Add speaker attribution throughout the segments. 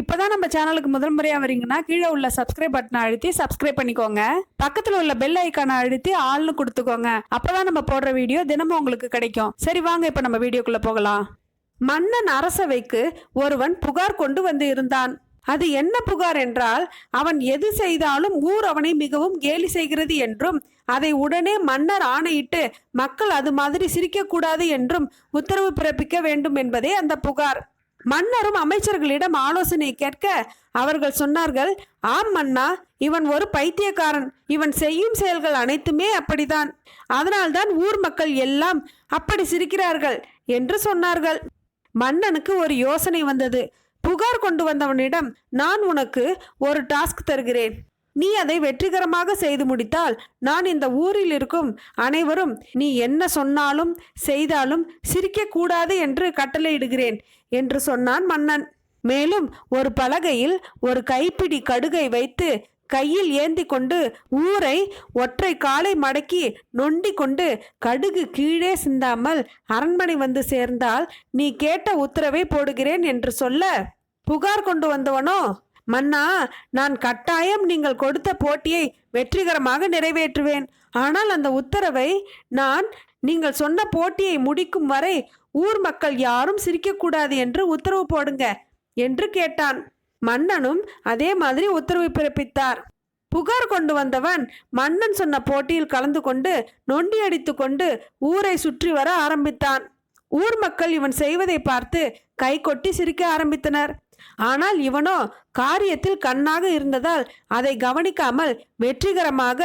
Speaker 1: இப்போதான் நம்ம சேனலுக்கு முதல் முறையாக வரீங்கன்னா கீழே உள்ள சப்ஸ்கிரைப் பட்டனை அழுத்தி சப்ஸ்கிரைப் பண்ணிக்கோங்க. பக்கத்தில் உள்ள பெல் ஐக்கானை அழுத்தி ஆள்னு கொடுத்துக்கோங்க. அப்போதான் நம்ம போடுற வீடியோ தினமும் உங்களுக்கு கிடைக்கும். சரி வாங்க இப்போ நம்ம வீடியோக்குள்ளே போகலாம். மன்னன் அரசவைக்கு ஒருவன் புகார் கொண்டு வந்து இருந்தான். அது என்ன புகார் என்றால் அவன் எது செய்தாலும் ஊர் அவனை மிகவும் கேலி செய்கிறது என்றும் அதை உடனே மன்னர் ஆணையிட்டு மக்கள் அது மாதிரி சிரிக்கக்கூடாது என்றும் உத்தரவு பிறப்பிக்க வேண்டும் என்பதே அந்த புகார். மன்னரும் அமைச்சர்களிடம் ஆலோசனை கேட்க அவர்கள் சொன்னார்கள் ஆம் மன்னா இவன் ஒரு பைத்தியக்காரன். இவன் செய்யும் செயல்கள் அனைத்துமே அப்படிதான் அதனால்தான் ஊர் மக்கள் எல்லாம் அப்படி சிரிக்கிறார்கள் என்று சொன்னார்கள். மன்னனுக்கு ஒரு யோசனை வந்தது. புகார் கொண்டு வந்தவனிடம் நான் உனக்கு ஒரு டாஸ்க் தருகிறேன். நீ அதை வெற்றிகரமாக செய்து முடித்தால் நான் இந்த ஊரில் இருக்கும் அனைவரும் நீ என்ன சொன்னாலும் செய்தாலும் சிரிக்கக்கூடாது என்று கட்டளையிடுகிறேன். என்று சொன்னான் மன்னன். மேலும் ஒரு பலகையில் ஒரு கைப்பிடி கடுகை வைத்து கையில் ஏந்தி கொண்டு ஊரை ஒற்றை காலை மடக்கி நொண்டி கொண்டு கடுகு கீழே சிந்தாமல் அரண்மனை வந்து சேர்ந்தால் நீ கேட்ட உத்தரவை போடுகிறேன் என்று சொல்ல புகார் கொண்டு வந்தவனோ? மன்னா நான் கட்டாயம் நீங்கள் கொடுத்த போட்டியை வெற்றிகரமாக நிறைவேற்றுவேன். ஆனால் அந்த உத்தரவை நான் நீங்கள் சொன்ன போட்டியை முடிக்கும் வரை ஊர் மக்கள் யாரும் சிரிக்கக்கூடாது என்று உத்தரவு போடுங்க என்று கேட்டான். மன்னனும் அதே மாதிரி உத்தரவு பிறப்பித்தார். புகார் கொண்டு வந்தவன் மன்னன் சொன்ன போட்டியில் கலந்து கொண்டு நொண்டி அடித்து கொண்டு ஊரை சுற்றி வர ஆரம்பித்தான். ஊர் மக்கள் இவன் செய்வதை பார்த்து கை கொட்டி சிரிக்க ஆரம்பித்தனர். ஆனால் இவனோ காரியத்தில் கண்ணாக இருந்ததால் அதை கவனிக்காமல் வெற்றிகரமாக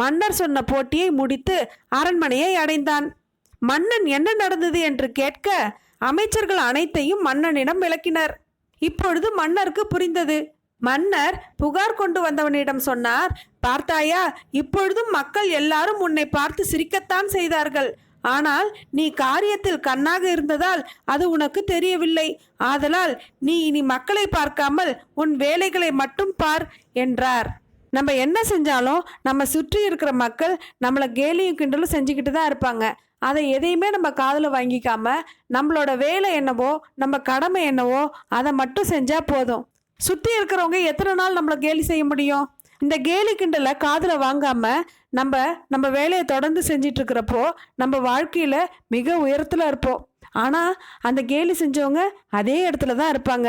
Speaker 1: மன்னர் சொன்ன போட்டியை முடித்து அரண்மனையை அடைந்தான். மன்னன் என்ன நடந்தது என்று கேட்க அமைச்சர்கள் அனைத்தையும் மன்னனிடம் விளக்கினர். இப்பொழுது மன்னருக்கு புரிந்தது. மன்னர் புகார் கொண்டு வந்தவனிடம் சொன்னார் பார்த்தாயா இப்பொழுதும் மக்கள் எல்லாரும் உன்னை பார்த்து சிரிக்கத்தான் செய்தார்கள். ஆனால் நீ காரியத்தில் கண்ணாக இருந்ததால் அது உனக்கு தெரியவில்லை. ஆதலால் நீ இனி மக்களை பார்க்காமல் உன் வேலைகளை மட்டும் பார் என்றார். நம்ம என்ன செஞ்சாலும் நம்ம சுற்றி இருக்கிற மக்கள் நம்மளை கேலியும் கிண்டலும் செஞ்சுக்கிட்டு தான் இருப்பாங்க. அதை எதையுமே நம்ம காதில் வாங்கிக்காம நம்மளோட வேலை என்னவோ நம்ம கடமை என்னவோ அதை மட்டும் செஞ்சால் போதும். சுற்றி இருக்கிறவங்க எத்தனை நாள் நம்மளை கேலி செய்ய முடியும்? இந்த கேலி கிண்டலை காதில் வாங்காமல் நம்ம நம்ம வேலையை தொடர்ந்து செஞ்சிட்டு இருக்கிறப்போ நம்ம வாழ்க்கையில் மிக உயரத்தில் இருப்போம். ஆனால் அந்த கேலி செஞ்சவங்க அதே இடத்துல தான் இருப்பாங்க.